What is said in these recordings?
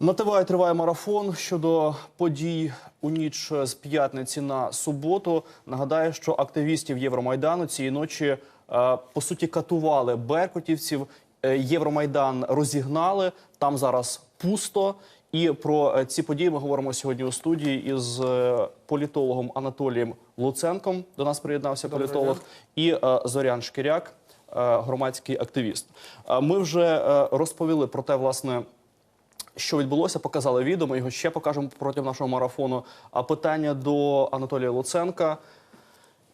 На ТВ триває марафон щодо подій у ніч з п'ятниці на суботу. Нагадаю, що активістів Євромайдану цієї ночі е, по суті катували беркутівців. Е, Євромайдан розігнали. Там зараз пусто. І про е, ці події ми говоримо сьогодні у студії із політологом Анатолієм Луценком. До нас приєднався політолог і е, Зорян Шкіряк, громадський активіст. Ми вже розповіли про те, власне що відбулося, показали відео. Ми його ще покажемо протягом нашого марафону. А питання до Анатолія Луценка: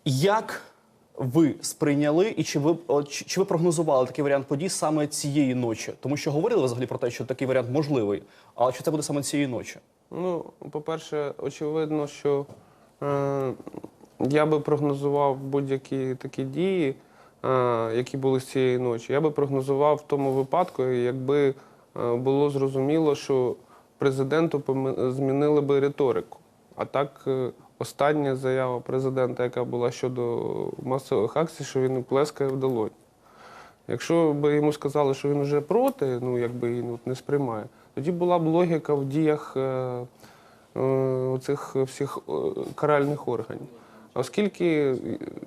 як ви сприйняли і чи ви чи чи ви прогнозували такий варіант подій саме цієї ночі? Тому що говорили взагалі про те, що такий варіант можливий, але чи це буде саме цієї ночі? Ну, по-перше, очевидно, що е, я би прогнозував будь-які такі дії, е, які були з цієї ночі. Я би прогнозував в тому випадку, якби було зрозуміло, що президенту змінили би риторику. А так, е, остання заява президента, яка була щодо масових акцій, що він плескає в долонь. Якщо б йому сказали, що він вже проти, ну якби ну, не сприймає, тоді була б логіка в діях е, е, цих всіх е, каральних органів. Оскільки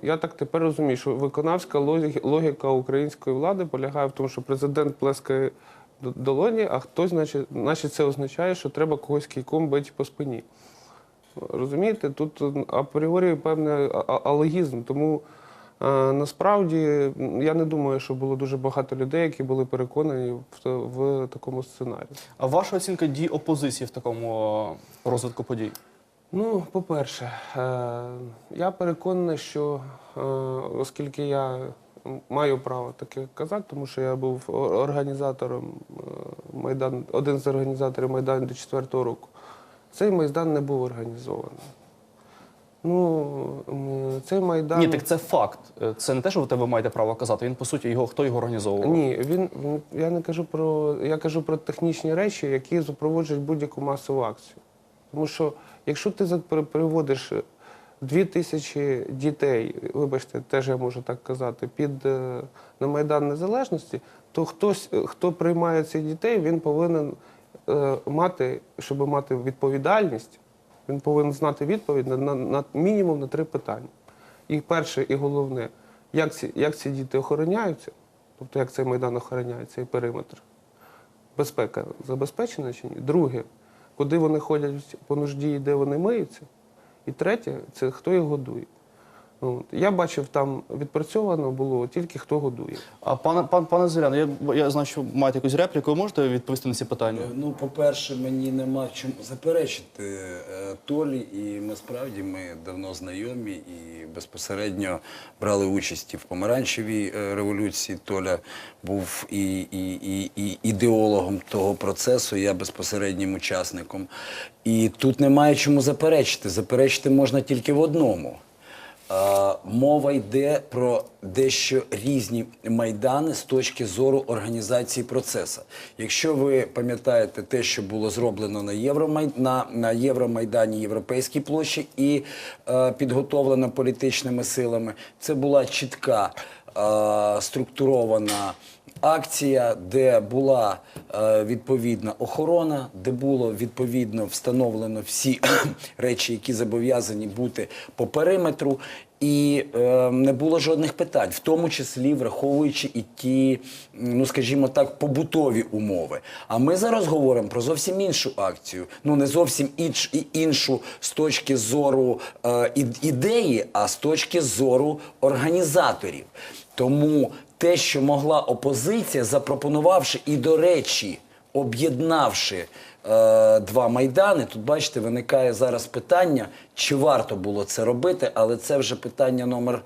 я так тепер розумію, що виконавська логіка української влади полягає в тому, що президент плескає долоні, а хтось, значить, значить, це означає, що треба когось кійком бити по спині. Розумієте, тут апріорі певний алогізм. Тому е, насправді я не думаю, що було дуже багато людей, які були переконані в, в такому сценарії. А ваша оцінка дій опозиції в такому е, розвитку подій? Ну, по-перше, е, я переконаний, що е, оскільки я маю право таке казати, тому що я був організатором е, Майдану, один з організаторів Майдану до 4-го року, цей Майдан не був організований. Ну, цей Майдан. Ні, так це факт. Е, Це не те, що ви тебе маєте право казати. Він по суті його хто його організовував? Ні, він, він я не кажу про я кажу про технічні речі, які запроваджують будь-яку масову акцію. Тому що якщо ти приводиш дві тисячі дітей, вибачте, теж я можу так казати, під е, на Майдан Незалежності, то хтось, е, хто приймає цих дітей, він повинен е, мати, щоб мати відповідальність, він повинен знати відповідь на, на, на мінімум на три питання. І перше, і головне, як ці, як ці діти охороняються, тобто як цей майдан охороняє, цей периметр, безпека забезпечена чи ні? Друге, куди вони ходять по нужді і де вони миються. І третє, це хто їх годує. От. Я бачив, там відпрацьовано було тільки хто годує. А пане пан, пане Зорян, я, я знаю, що маєте якусь репліку. Ви можете відповісти на ці питання? Ну, по-перше, мені нема чому заперечити е, Толі, і ми справді ми давно знайомі і безпосередньо брали участь і в помаранчевій е, революції. Толя був і, і, і, і ідеологом того процесу, я безпосереднім учасником. І тут немає чому заперечити. Заперечити можна тільки в одному. Мова йде про дещо різні майдани з точки зору організації процесу. Якщо ви пам'ятаєте те, що було зроблено на, Євромай... на, на Євромайдані Європейській площі і е, підготовлено політичними силами, це була чітка е, структурована акція, де була е, відповідна охорона, де було відповідно встановлено всі речі, які зобов'язані бути по периметру, і е, не було жодних питань, в тому числі враховуючи і ті, ну скажімо так, побутові умови. А ми зараз говоримо про зовсім іншу акцію. Ну не зовсім інш, і іншу з точки зору е, ідеї, а з точки зору організаторів. Тому те, що могла опозиція, запропонувавши і, до речі, об'єднавши е, два майдани, тут бачите, виникає зараз питання, чи варто було це робити, але це вже питання номер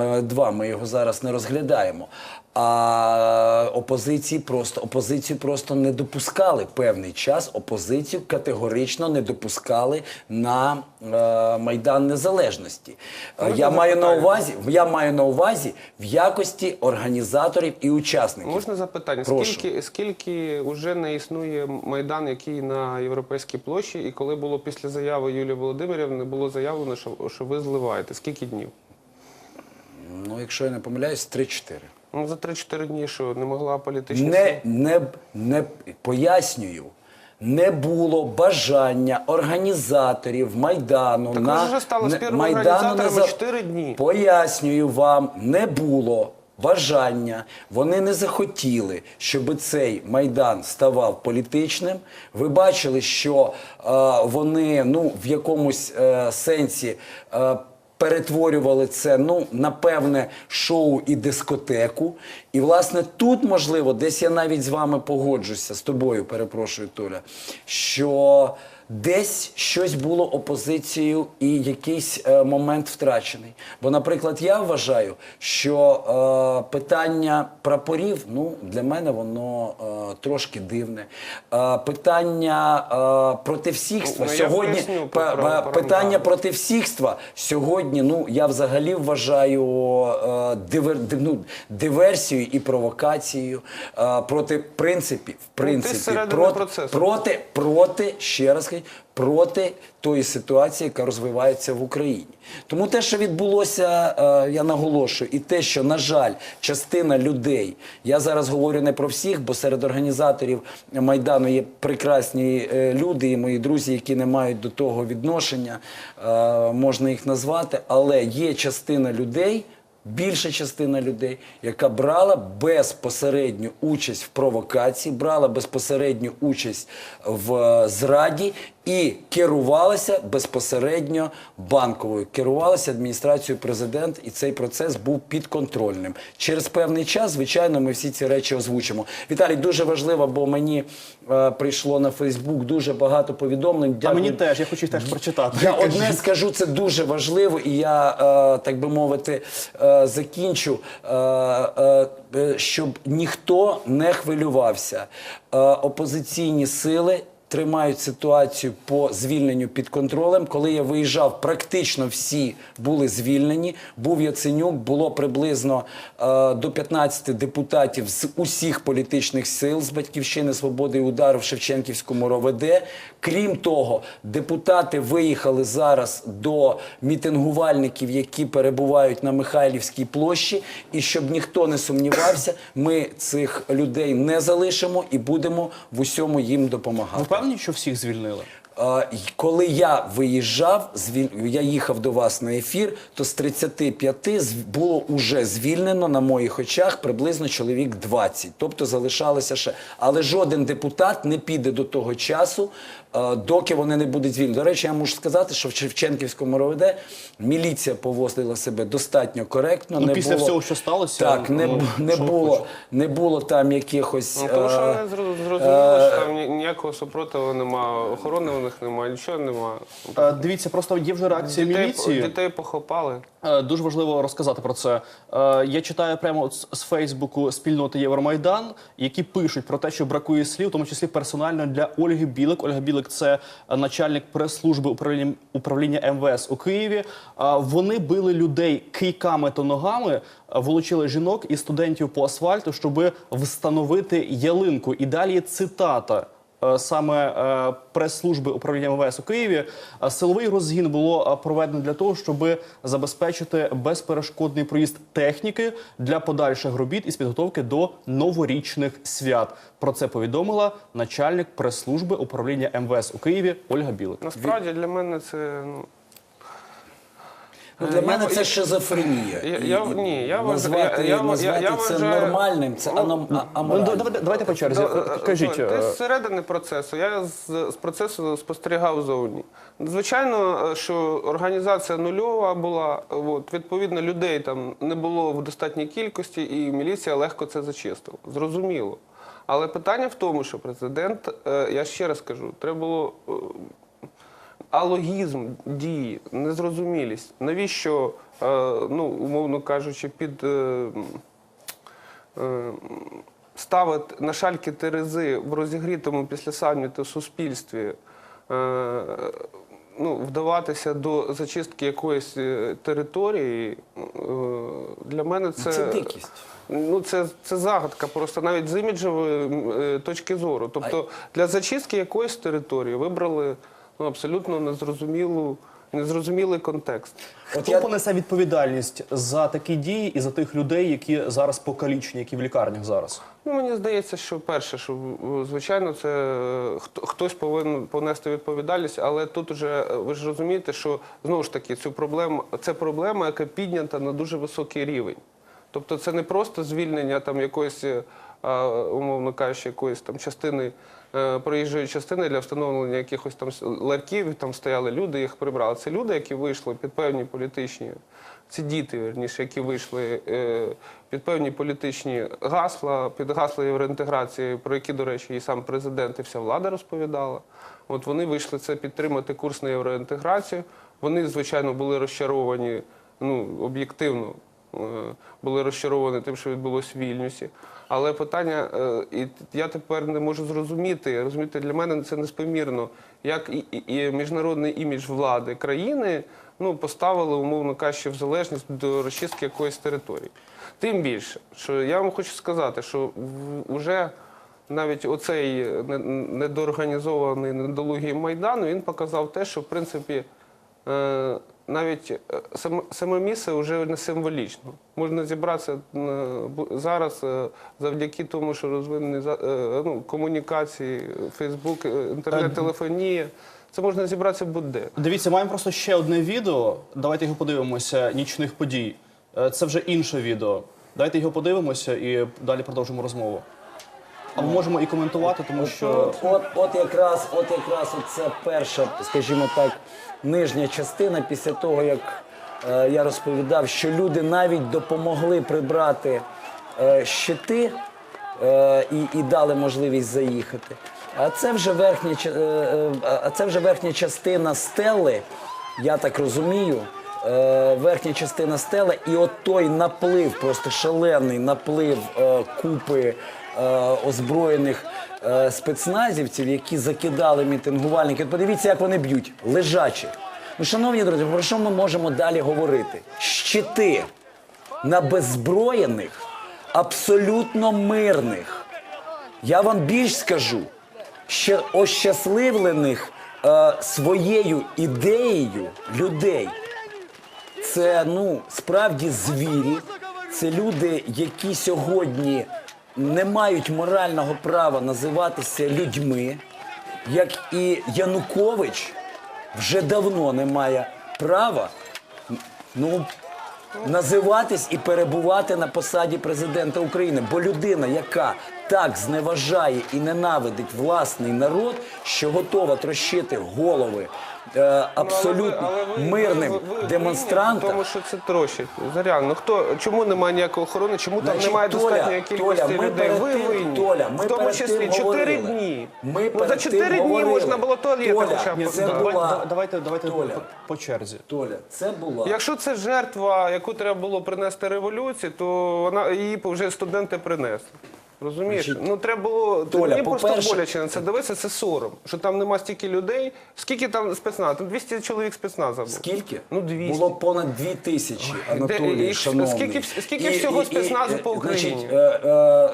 е, два. Ми його зараз не розглядаємо. А опозиції просто опозицію просто не допускали певний час. Опозицію категорично не допускали на е, майдан незалежності. Е, Я маю на увазі, я маю на увазі в якості організаторів і учасників. Можна запитання? Прошу. Скільки, скільки вже не існує майдан, який на європейській площі, і коли було після заяви Юлії Володимирівни, було заявлено, що, що ви зливаєте? Скільки днів? Ну, якщо я не помиляюсь, 3-4. Ну, за 3-4 дні, що не могла політична Не, не, не пояснюю. не було бажання організаторів Майдану Так на вже стали не- первими Майдану організаторами за- чотири дні. Пояснюю вам, не було бажання, вони не захотіли, щоб цей майдан ставав політичним. Ви бачили, що е, вони ну, в якомусь е, сенсі. Е, Перетворювали це ну на певне шоу і дискотеку. І власне тут можливо, десь я навіть з вами погоджуся з тобою, перепрошую, Толя, що десь щось було опозицією і якийсь е, момент втрачений. Бо, наприклад, я вважаю, що е, питання прапорів, ну для мене воно е, трошки дивне. Е, питання е, противсіхства Ну, сьогодні поясню правилам. питання противсіхства сьогодні. Ну я взагалі вважаю е, дивер, див- ну, диверсією і провокацією е, проти принципів. В принципі, зсередини проти, проти, проти, ще раз кажу, проти тої ситуації, яка розвивається в Україні. Тому те, що відбулося, е, я наголошую, і те, що, на жаль, частина людей, я зараз говорю не про всіх, бо серед організаторів Майдану є прекрасні е, люди і мої друзі, які не мають до того відношення, е, можна їх назвати, але є частина людей. Більша частина людей, яка брала безпосередню участь в провокації, брала безпосередню участь в е, зраді і керувалася безпосередньо банковою, керувалася адміністрацією президента, і цей процес був підконтрольним. Через певний час, звичайно, ми всі ці речі озвучимо. Віталій, дуже важливо, бо мені е, прийшло на Фейсбук дуже багато повідомлень. А мені теж, я хочу їх теж прочитати. Я одне скажу, це дуже важливо, і я, е, так би мовити, е, закінчу, е, е, е, щоб ніхто не хвилювався. Е, опозиційні сили. Тримають ситуацію по звільненню під контролем. Коли я виїжджав, практично всі були звільнені. Був Яценюк, було приблизно е, до 15 депутатів з усіх політичних сил з батьківщини свободи і удару в Шевченківському РОВД. Крім того, депутати виїхали зараз до мітингувальників, які перебувають на Михайлівській площі. І щоб ніхто не сумнівався, ми цих людей не залишимо і будемо в усьому їм допомагати. Ви що всіх звільнили? Коли я виїжджав, я їхав до вас на ефір, то з 35 з- було уже звільнено на моїх очах приблизно чоловік 20. Тобто залишалося ще. Але жоден депутат не піде до того часу, доки вони не будуть звільнені. До речі, я можу сказати, що в Шевченківському РОВД міліція поводила себе достатньо коректно. Ну, не після було, всього, що сталося, так, не, ну, не було, не було там якихось. Ну, тому що е, вони зрозуміли, що там ніякого супротиву немає, охорони у них немає, нічого немає. Е, Дивіться, просто є вже реакція Дітей, міліції. дітей похопали. Е, Дуже важливо розказати про це. Е, Я читаю прямо з з Фейсбуку спільноти Євромайдан, які пишуть про те, що бракує слів, в тому числі персонально для Ольги Білик. Ольга Білик це е, начальник прес-служби управління, управління МВС у Києві. Вони били людей кийками та ногами, волочили жінок і студентів по асфальту, щоб встановити ялинку. І далі цитата. Е, саме е, прес-служби управління МВС у Києві. Е, Силовий розгін було проведено для того, щоб забезпечити безперешкодний проїзд техніки для подальших робіт із підготовки до новорічних свят. Про це повідомила начальник прес-служби управління МВС у Києві Ольга Білик. Насправді для мене це ну. Ну, для Я- мене це я- шизофренія. я- І- я- ні, я назвати, я- я- назвати я це вважаю- нормальним, це Ну, аном, а- Ну, давайте, давайте по черзі. Да, Кажіть, Ти е, з середини процесу. Я з, з процесу спостерігав зовні. Звичайно, е, що організація нульова була. От, відповідно, людей там не було в достатній кількості, і міліція легко це зачистила. Зрозуміло. Але питання в тому, що президент, е, я ще раз кажу, треба було. Алогізм дії, незрозумілість. Навіщо, е, ну, умовно кажучи, під. е, е, ставити на шальки терези в розігрітому після саміту суспільстві, ну, вдаватися до зачистки якоїсь території, для мене це, Це дикість. Ну, це, це загадка, просто навіть з іміджевої точки зору. Тобто для зачистки якоїсь території вибрали ну, абсолютно незрозумілу незрозумілий контекст. От Хто я- понесе відповідальність за такі дії і за тих людей, які зараз покалічені, які в лікарнях зараз? Ну, мені здається, що перше, що звичайно, це е, хто- хтось повинен понести відповідальність, але тут уже е, ви ж розумієте, що знову ж таки цю проблему це проблема, яка піднята на дуже високий рівень. Тобто, це не просто звільнення там якоїсь, е, умовно кажучи, якоїсь там частини. Е, Проїжджої частини для встановлення якихось там ларьків, там стояли люди, їх прибрали. Це люди, які вийшли під певні політичні, це діти, верніше, які вийшли е, під певні політичні гасла, під гасла євроінтеграції, про які, до речі, і сам президент, і вся влада розповідала. От вони вийшли це підтримати курс на євроінтеграцію. Вони, звичайно, були розчаровані, ну, об'єктивно були розчаровані тим, що відбулося в Вільнюсі. Але питання, е, і я тепер не можу зрозуміти, розумієте, для мене це неспомірно, як і, міжнародний імідж влади країни ну, поставили, умовно кажучи, в залежність до розчистки якоїсь території. Тим більше, що я вам хочу сказати, що вже навіть оцей недоорганізований недолугий Майдан, він показав те, що в принципі е, навіть е, саме, місце вже не символічно. Можна зібратися е, зараз е, завдяки тому, що розвинені е, ну, комунікації, Фейсбук, е, інтернет-телефонія. Це можна зібратися будь-де. Дивіться, маємо просто ще одне відео. Давайте його подивимося. Нічних подій. Е, Це вже інше відео. Дайте його подивимося і далі продовжимо розмову. Або можемо і коментувати, тому що От, от, от якраз, от якраз це перша, скажімо так, нижня частина після того, як е, я розповідав, що люди навіть допомогли прибрати е, щити е, і, і дали можливість заїхати. А це вже верхня, ча- е, е, а це вже верхня частина стели, я так розумію. е, Верхня частина стели, і от той наплив, просто шалений наплив е, купи озброєних е, спецназівців, які закидали мітингувальників. Подивіться, як вони б'ють, лежачі. Ну, шановні друзі, про що ми можемо далі говорити? Щити на беззброєних, абсолютно мирних. Я вам більш скажу, ще ощасливлених е, своєю ідеєю людей. Це ну справді звірі. Це люди, які сьогодні не мають морального права називатися людьми, як і Янукович вже давно не має права ну, називатись і перебувати на посаді президента України. Бо людина, яка так зневажає і ненавидить власний народ, що готова трощити голови е, абсолютно Ну, Але ви- але ви- мирним ви- ви- ви демонстрантам. Тому що це трощить. Зарян, ну хто чому немає ніякої охорони? Чому там Значить, немає Толя, достатньої кількості Толя, ми людей? перед Ви тим- винні. Толя, ми в тому перед числі тим 4 говорили. дні. Ми ну, за перед тим дні говорили. можна було туалети Толя, хоча б це поставити. була- давайте, давайте, давайте Толя. по, по черзі. Толя, це була Якщо це жертва, яку треба було принести революції, то вона її вже студенти принесли. Розумієш? Значить, ну треба було Толя, мені просто боляче на це дивитися, це сором. Що там нема стільки людей. Скільки там спецназу? Там 200 чоловік спецназу було. Скільки? Ну, 200. Було понад дві тисячі, Де- Анатолій, і шановний. скільки- скільки всього спецназу по Україні? Значить, е,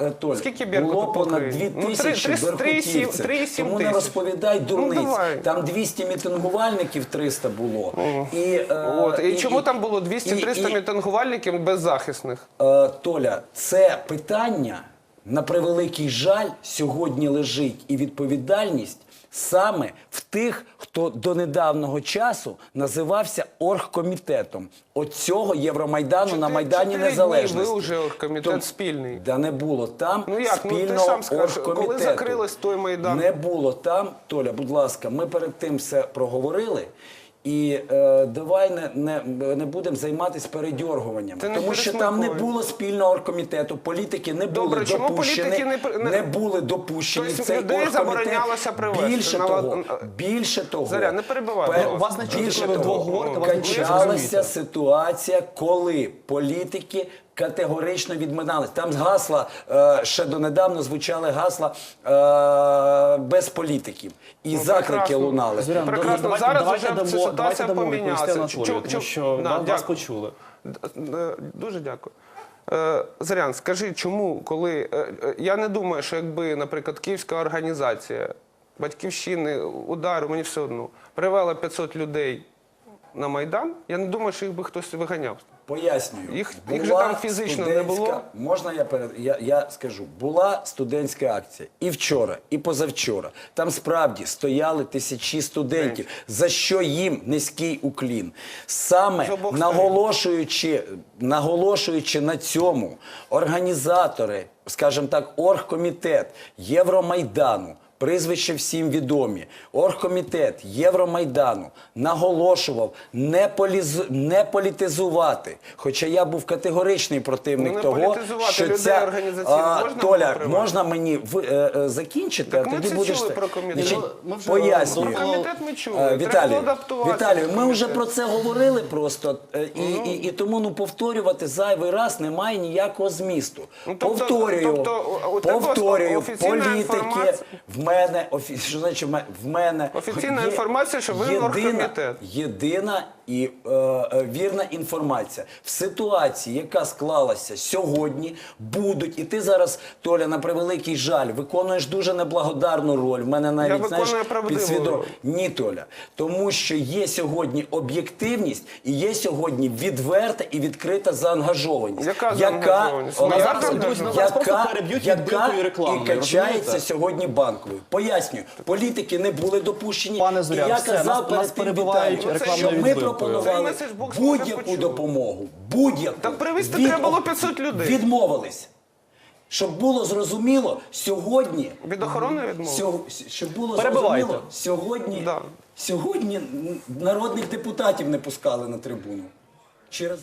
е, Толя, Скільки Беркуту було по понад Україні? дві Ну, три- тисячі три- три- беркутівців. три- сім Тому не тисяч. розповідай дурниць. Ну, давай. Там 200 мітингувальників 300 було. І, е, От. І, чому там було і- 200-300 мітингувальників беззахисних? Е, Толя, це питання, на превеликий жаль, сьогодні лежить і відповідальність саме в тих, хто до недавнього часу називався оргкомітетом. От цього Євромайдану на Майдані Чотири Незалежності. дні ви вже оргкомітет Том- спільний. Да не було там Ну як? Ну, ти спільного сам скажеш, коли оргкомітету. закрились той Майдан? Не було там. Толя, будь ласка, ми перед тим все проговорили. І е, давай не, не, не будемо займатися передьоргуванням. Ти не Тому що там не було спільного оргкомітету, політики не були Добре, чому допущені. політики не не- не були допущені Тобто в цей людей заборонялося привезти Більше на того, більше того, Заря, не перебивай, пе- будь. Вас не чути, більше коли того, вдвох говорите, качалася ситуація, коли політики категорично відминались. Там гасла е, ще донедавна звучали гасла е, без політиків. І закрики Ну, прекрасно. лунали. Зорян, Прекрасно. давайте, Зараз давайте вже дамо, давайте ситуація дамо відповісти помінялася. Анатолію, Чу- тому чу- що Да, вас, вас дякую. почули. Е, Дуже дякую. Е, Зарян, скажи, чому, коли. е, е, Я не думаю, що якби, наприклад, київська організація батьківщини, удару, мені все одно, привела 500 людей на Майдан, я не думаю, що їх би хтось виганяв. Пояснюю. Їх- їх же там фізично не було. Можна я перед я, я скажу, була студентська акція і вчора, і позавчора. Там справді стояли тисячі студентів. За що їм низький уклін? Саме наголошуючи, наголошуючи на цьому, організатори, скажімо так, оргкомітет Євромайдану. Прізвище всім відомі. Оргкомітет Євромайдану наголошував не, поліз... не політизувати. Хоча я був категоричний противник Ну, того, що людей ця А, можна Толя, можна мені в, е, е, закінчити, Так а тоді будеш чули про комітет. Пояснюю. до- Комітет ми чули. Е, Треба Віталію, Віталію, ми вже про це говорили просто, е, і, і, і тому ну повторювати зайвий раз немає ніякого змісту. Ну, тобто- повторюю, тобто, повторюю, політики в мене офі... що значить в мене- Офіційна є інформація, що ви єдина, оргкомітет. єдина і е, е, вірна інформація в ситуації, яка склалася сьогодні, будуть і ти зараз, Толя, на превеликий жаль, виконуєш дуже неблагодарну роль. В мене навіть знаєш підсвідомо. Ні, Толя, тому що є сьогодні об'єктивність і є сьогодні відверта і відкрита заангажованість, Яка заангажованість? Яка, переб'ють яка і качається сьогодні банковою. Пояснюю, політики не були допущені. Пане Зоря, і я все, казав нас- перед нас перебивають рекламною що ми відбивкою. Цей пропонували меседжбокс ми вже будь-яку почули. допомогу. Будь-яку. Так привезти Від- треба було 500 людей. Відмовились. Щоб було зрозуміло, сьогодні Від охорони відмовили? Сьо- щоб було Перебивайте. зрозуміло, сьогодні, Да. сьогодні народних депутатів не пускали на трибуну. Через